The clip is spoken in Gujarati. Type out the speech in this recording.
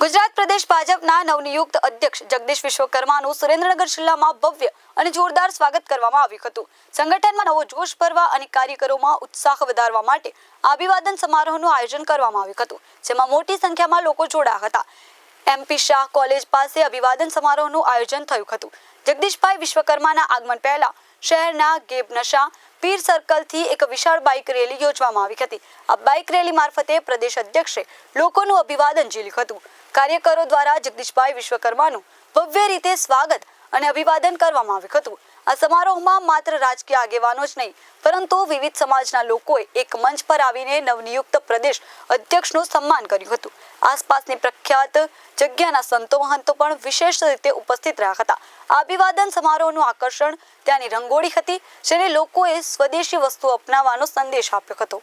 ગુજરાત પ્રદેશ ભાજપના નવનિયુક્ત અધ્યક્ષ જગદીશ વિશ્વકર્માનું સુરેન્દ્રનગર જિલ્લામાં ભવ્ય અને જોરદાર સ્વાગત કરવામાં આવ્યું હતું. સંગઠનમાં નવો જોશ ભરવા અને કાર્યકરોમાં ઉત્સાહ વધારવા માટે અભિવાદન સમારોહનું આયોજન કરવામાં આવ્યું હતું, જેમાં મોટી સંખ્યામાં લોકો જોડાયા હતા. એમપી શાહ કોલેજ પાસે અભિવાદન સમારોહનું આયોજન થયું હતું. જગદીશભાઈ વિશ્વકર્માના આગમન પહેલા શહેરના ગેબ નશા પીર સર્કલથી એક વિશાળ બાઇક રેલી યોજવામાં આવી હતી. આ બાઇક રેલી મારફતે પ્રદેશ અધ્યક્ષે લોકોનું અભિવાદન ઝીલ્યું હતું. કાર્યકરો દ્વારા જગદીશભાઈ વિશ્વકર્માનું ભવ્ય રીતે સ્વાગત અને અભિવાદન કરવામાં આવ્યું હતું. આ સમારોહમાં માત્ર રાજકીય આગેવાનો જ નહીં, પરંતુ વિવિધ સમાજના લોકોએ એક મંચ પર આવીને નવનિયુક્ત પ્રદેશ અધ્યક્ષનું સન્માન કર્યું હતું. આસપાસની પ્રખ્યાત જગ્યાના સંતો મહંતો પણ વિશેષ રીતે ઉપસ્થિત રહ્યા હતા. આ અભિવાદન સમારોહનું આકર્ષણ ત્યાંની રંગોળી હતી, જેને લોકોએ સ્વદેશી વસ્તુઓ અપનાવવાનો સંદેશ આપ્યો હતો.